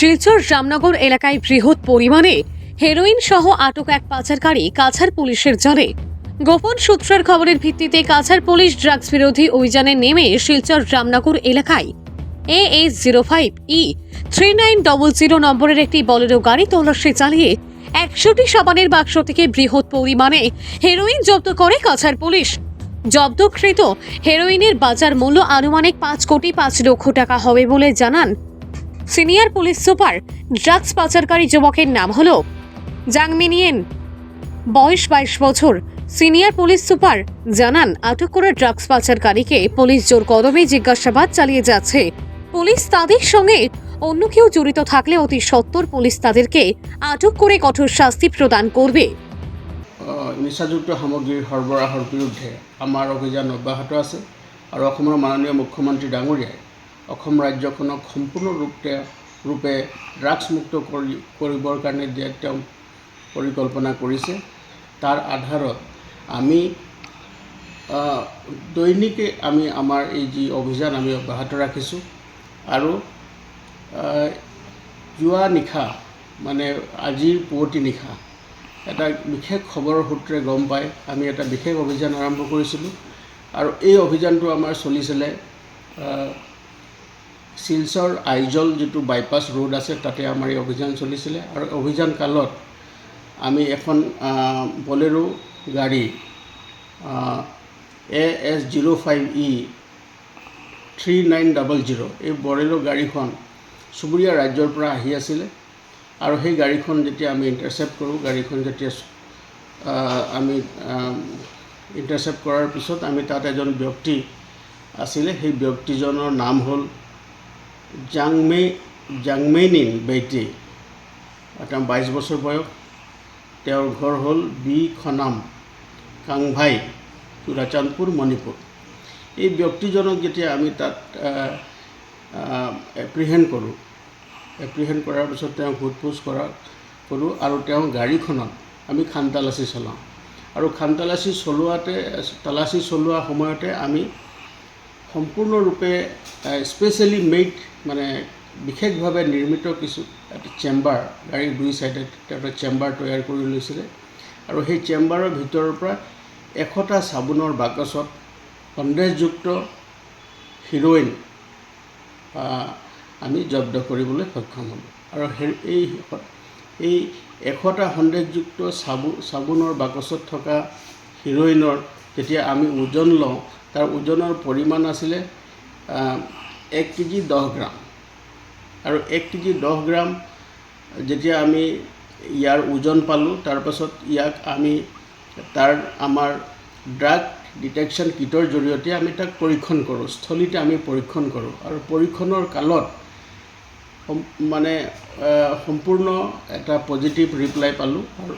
শিলচর রামনগর এলাকায় বৃহৎ পরিমাণে হেরোইন সহ আটক এক পাচারকারী কাছাড় পুলিশের জালে। গোপন সূত্রের খবরের ভিত্তিতে কাছাড় পুলিশ ড্রাগস বিরোধী অভিযানে নেমে শিলচর রামনগর এলাকায়। A H zero five E three nine double zero নম্বরের একটি বলেরো গাড়ি তল্লাশি চালিয়ে একশোটি সাবানের বাক্স থেকে বৃহৎ পরিমাণে হেরোইন জব্দ করে কাছাড় পুলিশ। জব্দকৃত হেরোইনের বাজার মূল্য আনুমানিক পাঁচ কোটি পাঁচ লক্ষ টাকা হবে বলে জানান সিনিয়র পুলিশ সুপার, ড্রাগস পাচারকারী যুবকের নাম হলো জাংমিনিয়েন। বয়স বাইশ বছর। সিনিয়র পুলিশ সুপার জানান, আটক করা ড্রাগস পাচারকারীকে পুলিশ জোর কদমে জিজ্ঞাসাবাদ চালিয়ে যাচ্ছে। পুলিশ তাদের সঙ্গে অন্য কেউ জড়িত থাকলে অতি সত্বর পুলিশ তাদেরকে আটক করে কঠোর শাস্তি প্রদান করবে। নিচাযুক্ত সামগ্ৰীৰ সৰবৰাহৰ বিৰুদ্ধে আমাৰ অভিযান অব্যাহত আছে। অসমৰ মাননীয় মুখ্যমন্ত্ৰী ডাঙৰীয়াই অসম ৰাজ্যখনক সম্পূৰ্ণৰূপে, ৰূপে ড্ৰাগছমুক্ত কৰি, কৰিবৰ কাৰণে যে তেওঁ পৰিকল্পনা কৰিছে, তাৰ আধাৰত আমি দৈনিকে আমি আমাৰ এই যি অভিযান আমি অব্যাহত ৰাখিছোঁ আৰু যোৱা নিশা মানে আজিৰ পুৱতি নিশা, এটা বিশেষ খবৰৰ সূত্ৰে গম পাই আমি এটা বিশেষ অভিযান আৰম্ভ কৰিছিলোঁ আৰু এই অভিযানটো আমাৰ চলিছিলে শিলচৰ আইজল যিটো বাইপাছ ৰোড আছে, তাতে আমাৰ এই অভিযান চলিছিলে। আৰু অভিযান কালত আমি এখন বলেৰো গাড়ী A H zero' five E three nine double zero' এই বলেৰো গাড়ীখন চুবুৰীয়া ৰাজ্যৰ পৰা আহি আছিলে। আৰু সেই গাড়ীখন যেতিয়া আমি ইণ্টাৰচেপ্ট কৰোঁ, গাড়ীখন যেতিয়া আমি ইণ্টাৰচেপ্ট কৰাৰ পিছত আমি তাত এজন ব্যক্তি আছিলে। সেই ব্যক্তিজনৰ নাম হ'ল জাংমে, জাংমেইনিন বেইটি। তেওঁ বাইছ বছৰ বয়স। তেওঁৰ ঘৰ হ'ল বি খনাম, কাংভাই, চুৰাচান্দপুৰ, মণিপুৰ। এই ব্যক্তিজনক যেতিয়া আমি তাত এপ্ৰিহেণ্ড কৰোঁ এপ্ৰিহেণ্ড কৰাৰ পিছত তেওঁক সোধ পোছ কৰা, কৰোঁ আৰু তেওঁ গাড়ীখনত আমি খান তালাচী চলাওঁ। আৰু খান তালাচী চলোৱাতে, তালাচী চলোৱা সময়তে আমি সম্পূৰ্ণৰূপে স্পেচিয়েলি মেড মানে বিশেষভাৱে নিৰ্মিত কিছু এটা চেম্বাৰ গাড়ীৰ দুই চাইডে এটা চেম্বাৰ তৈয়াৰ কৰি লৈছিলে। আৰু সেই চেম্বাৰৰ ভিতৰৰ পৰা এশটা চাবোনৰ বাকচত সন্দেহযুক্ত হিৰ'ইন আমি জব্দ কৰিবলৈ সক্ষম হ'লোঁ। আৰু এই এই এশটা সন্দেহযুক্ত চাবু চাবোনৰ বাকচত থকা হিৰ'ইনৰ যেতিয়া আমি ওজন লওঁ তাৰ ওজনৰ পৰিমাণ আছিলে এক কেজি দহ গ্ৰাম আৰু এক কেজি দহ গ্ৰাম, যেতিয়া আমি ইয়াৰ ওজন পালোঁ তাৰপাছত ইয়াক আমি তাৰ আমাৰ ড্ৰাগ ডিটেকশ্যন কিটৰ জৰিয়তে আমি তাক পৰীক্ষণ কৰোঁ, স্থলীতে আমি পৰীক্ষণ কৰোঁ। আৰু পৰীক্ষণৰ কালত মানে সম্পূৰ্ণ এটা পজিটিভ ৰিপ্লাই পালোঁ, আৰু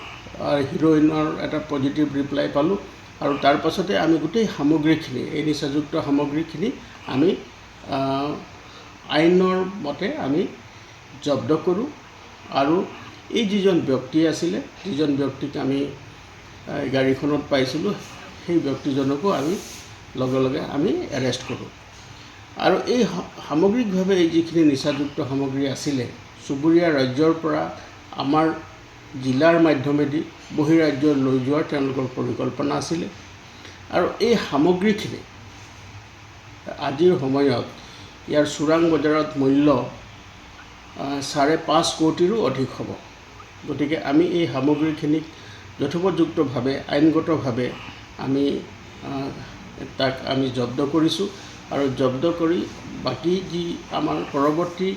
হিৰ'ইনৰ এটা পজিটিভ ৰিপ্লাই পালোঁ। আৰু তাৰ পাছতে আমি গোটেই সামগ্ৰীখিনি, এই নিচাযুক্ত সামগ্ৰীখিনি আমি আইনৰ মতে আমি জব্দ কৰোঁ আৰু এই যিজন ব্যক্তি আছিলে, যিজন ব্যক্তিক আমি গাড়ীখনত পাইছিলোঁ, সেই ব্যক্তিজনকো আমি লগে লগে আমি এৰেষ্ট কৰোঁ। আৰু এই সামগ্ৰিকভাৱে এই যিখিনি নিচাযুক্ত সামগ্ৰী আছিলে, চুবুৰীয়া ৰাজ্যৰ পৰা আমাৰ জিলাৰ মাধ্যমেদি বহিৰাজ্যত লৈ যোৱাৰ তেওঁলোকৰ পৰিকল্পনা আছিলে। আৰু এই সামগ্ৰীখিনি আজিৰ সময়ত ইয়াৰ চোৰাং বজাৰত মূল্য চাৰে পাঁচ কোটিৰো অধিক হ'ব। গতিকে আমি এই সামগ্ৰীখিনিক যথোপযুক্তভাৱে, আইনগতভাৱে আমি তাক আমি জব্দ কৰিছোঁ আৰু জব্দ কৰি বাকী যি আমাৰ পৰৱৰ্তী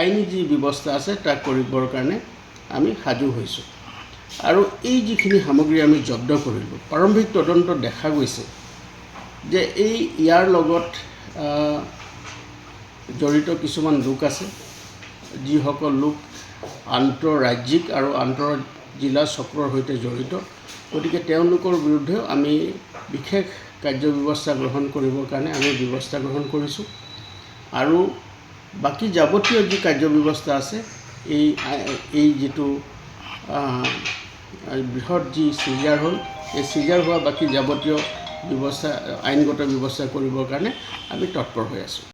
আইনী যি ব্যৱস্থা আছে, তাক কৰিবৰ কাৰণে আমি সাজু হৈছোঁ। আৰু এই যিখিনি সামগ্ৰী আমি জব্দ কৰিলোঁ, প্ৰাৰম্ভিক তদন্তত দেখা গৈছে যে এই ইয়াৰ লগত জড়িত কিছুমান লোক আছে, যিসকল লোক আন্তঃৰাজ্যিক আৰু আন্তঃ জিলা চক্ৰৰ সৈতে জড়িত। গতিকে তেওঁলোকৰ বিৰুদ্ধেও আমি বিশেষ কাৰ্যব্যৱস্থা গ্ৰহণ কৰিবৰ কাৰণে আমি ব্যৱস্থা গ্ৰহণ কৰিছোঁ। আৰু বাকী যাৱতীয় যি কাৰ্যব্যৱস্থা আছে এই এই যিটো বৃহৎ যি চিজাৰ হ'ল, এই চিজাৰ হোৱা বাকী যাৱতীয় ব্যৱস্থা, আইনগত ব্যৱস্থা কৰিবৰ কাৰণে আমি তৎপৰ হৈ আছোঁ।